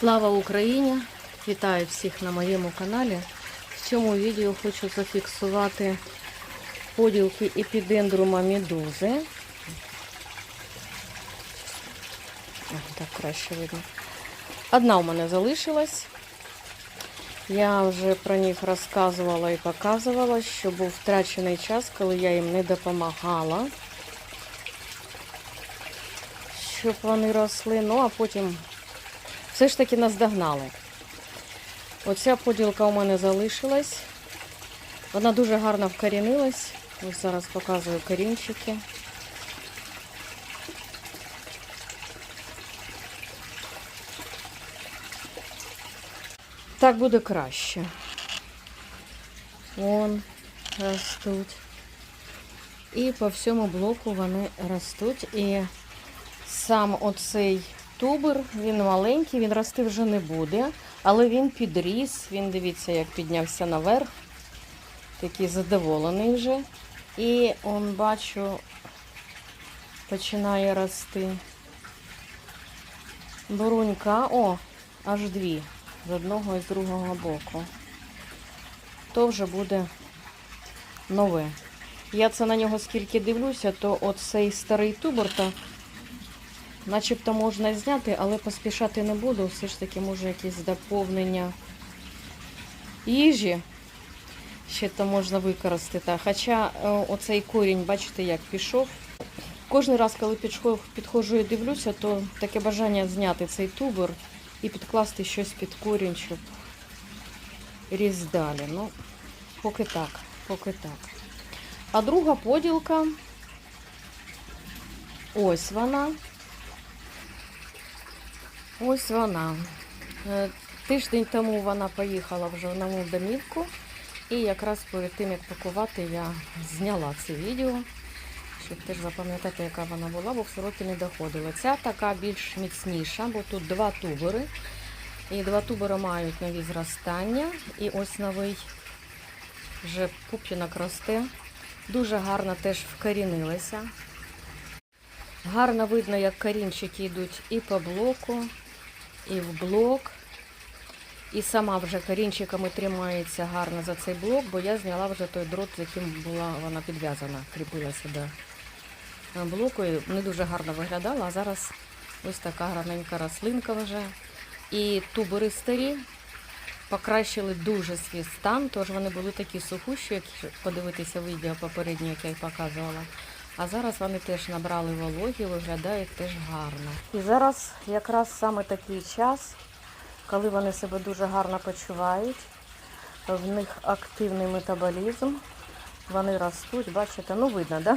Слава Україні! Вітаю всіх на моєму каналі. В цьому відео хочу зафіксувати поділки епідендрума медузи. Так краще видно. Одна у мене залишилась. Я вже про них розказувала і показувала, що був втрачений час, коли я їм не допомагала, щоб вони росли. Ну, а потім все ж таки наздогнали. Оця поділка у мене залишилась. Вона дуже гарно вкорінилась. Ось зараз показую корінчики. Так буде краще. Вон ростуть. І по всьому блоку вони ростуть. І сам оцей тубер, він маленький, він рости вже не буде, але він підріс, він дивіться, як піднявся наверх. Такий задоволений вже. І он бачу, починає рости. Бурунька, о, аж дві. З одного і з другого боку. То вже буде нове. Я це на нього скільки дивлюся, то оцей старий тубер, то начебто можна зняти, але поспішати не буду. Все ж таки, може, якесь доповнення їжі. Ще то можна використати. Хоча е, оцей корінь, бачите, як пішов. Кожен раз, коли підходжу і дивлюся, то таке бажання зняти цей тубер і підкласти щось під корінь, щоб ріс далі. Ну, поки так, поки так. А друга поділка. Ось вона. Ось вона. Е, Тиждень тому вона поїхала вже в нову домівку. І якраз перед тим, як пакувати, я зняла це відео, щоб теж запам'ятати, яка вона була, бо все роки не доходила. Ця така більш міцніша, бо тут два тубери. І два тубери мають нові зростання. І ось новий вже пуп'янок росте. Дуже гарно теж вкорінилися. Гарно видно, як корінчики йдуть і по блоку, і в блок. І сама вже корінчиками тримається гарно за цей блок, бо я зняла вже той дрот, з яким була вона підв'язана, кріпилася до блоку. І не дуже гарно виглядала, а зараз ось така гарненька рослинка вже. І тубери старі покращили дуже свій стан, тож вони були такі сухущі, як подивитися відео попереднє, яке я показувала. А зараз вони теж набрали вологі, виглядають теж гарно. І зараз якраз саме такий час, коли вони себе дуже гарно почувають. В них активний метаболізм. Вони ростуть, бачите, ну видно, да?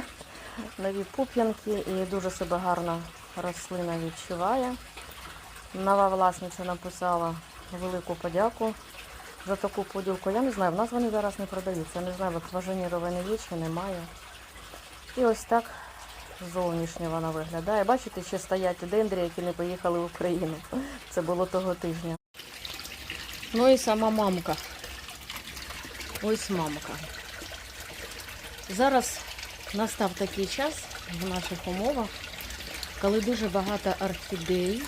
Нові пуп'янки і дуже себе гарно рослина відчуває. Нова власниця написала велику подяку за таку поділку. Я не знаю, в нас вони зараз не продаються. Я не знаю, вакваженіровані є чи немає. І ось так зовнішньо вона виглядає. Бачите, ще стоять дендрі, які не поїхали в Україну. Це було того тижня. Ну і сама мамка. Ось мамка. Зараз настав такий час в наших умовах, коли дуже багато орхідей.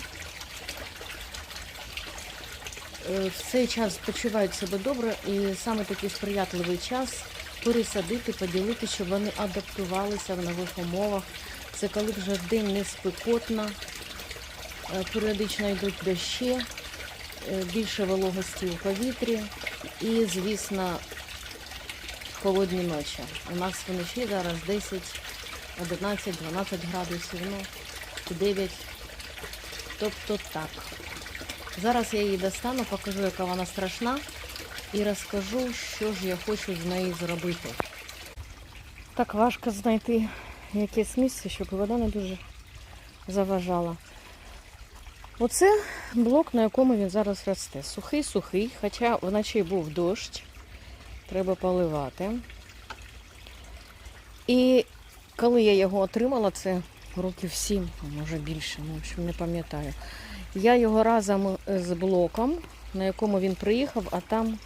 Е, В цей час почувають себе добре і саме такий сприятливий час пересадити, поділити, щоб вони адаптувалися в нових умовах. Це коли вже день не спекотно, е, періодично йдуть дощі, е, більше вологості у повітрі і, звісно, холодні ночі. У нас вночі зараз 10, 11, 12 градусів, ну, 9. Тобто так. Зараз я її достану, покажу, яка вона страшна, і розкажу, що ж я хочу з нею зробити. Так важко знайти якесь місце, щоб вода не дуже заважала. Оце блок, на якому він зараз росте. Сухий-сухий, хоча вночі був дощ, треба поливати. І коли я його отримала, це років сім, а може більше, ну, в общем, не пам'ятаю. Я його разом з блоком, на якому він приїхав, а там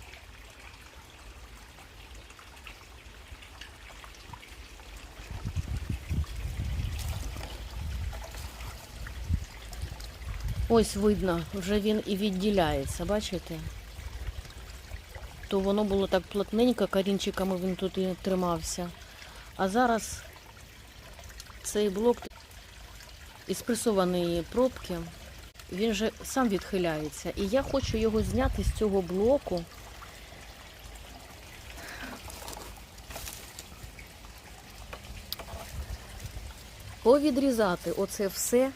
Ось видно, вже він і відділяється, бачите? То воно було так плотненько, корінчиками він тут і тримався. А зараз цей блок із пресованої пробки, він же сам відхиляється. І я хочу його зняти з цього блоку. Повідрізати оце все.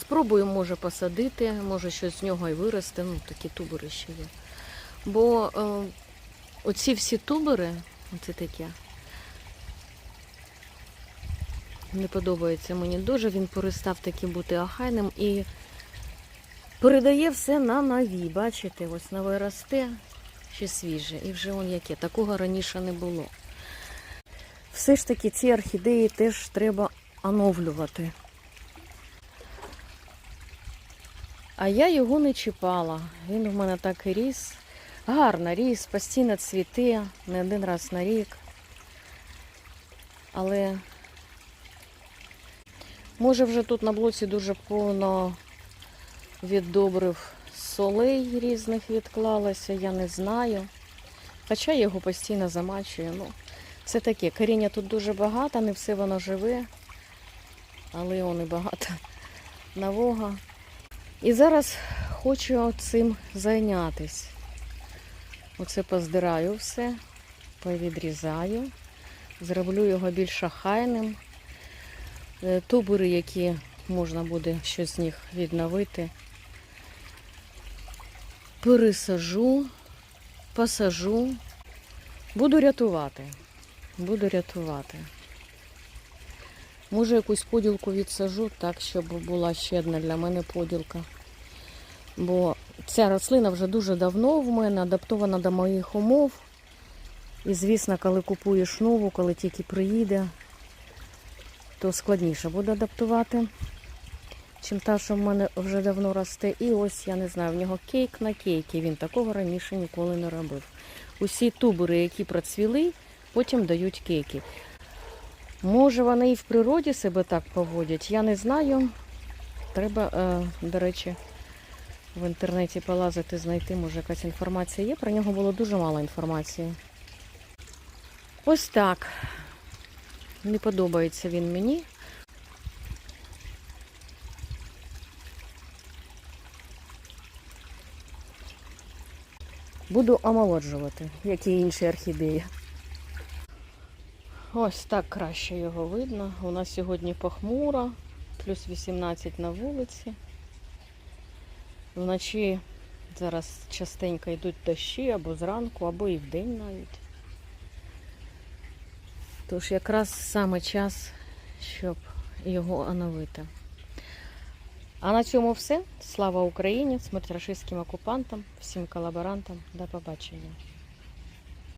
Спробую, може, посадити, може щось з нього і виросте. Ну, такі тубери ще є. Бо е, оці всі тубери, оце таке, не подобається мені дуже. Він перестав таки бути ахайним і передає все на нові. Бачите, ось нове росте, ще свіже. І вже он яке. Такого раніше не було. Все ж таки ці орхідеї теж треба оновлювати. А я його не чіпала. Він у мене так і ріс. Гарно ріс, постійно цвіте, не один раз на рік. Але може вже тут на блоці дуже повно від добрив солей різних відклалося, я не знаю. Хоча я його постійно замачую. Ну, це таке, коріння тут дуже багато, не все воно живе, але воно багато нового. І зараз хочу цим зайнятися. Оце поздираю все, повідрізаю, зроблю його більш ахайним. Е, Тубери, які можна буде щось з них відновити. Пересажу, посажу, буду рятувати. Буду рятувати. Може якусь поділку відсажу, так, щоб була ще одна для мене поділка. Бо ця рослина вже дуже давно в мене адаптована до моїх умов. І, звісно, коли купуєш нову, коли тільки приїде, то складніше буде адаптувати, чим та, що в мене вже давно росте. І ось, я не знаю, в нього кейк на кейки. Він такого раніше ніколи не робив. Усі тубери, які процвіли, потім дають кейки. Може, вони і в природі себе так поводять, я не знаю. Треба, е, до речі, в інтернеті полазити, знайти, може якась інформація є. Про нього було дуже мало інформації. Ось так. Не подобається він мені. Буду омолоджувати, як і інші орхідеї. Ось так краще його видно. У нас сьогодні похмуро, плюс 18 на вулиці. Вночі зараз частенько йдуть дощі або зранку, або і вдень навіть. Тож якраз саме час, щоб його оновити. А на цьому все. Слава Україні! Смерть рашистським окупантам, всім колаборантам. До побачення.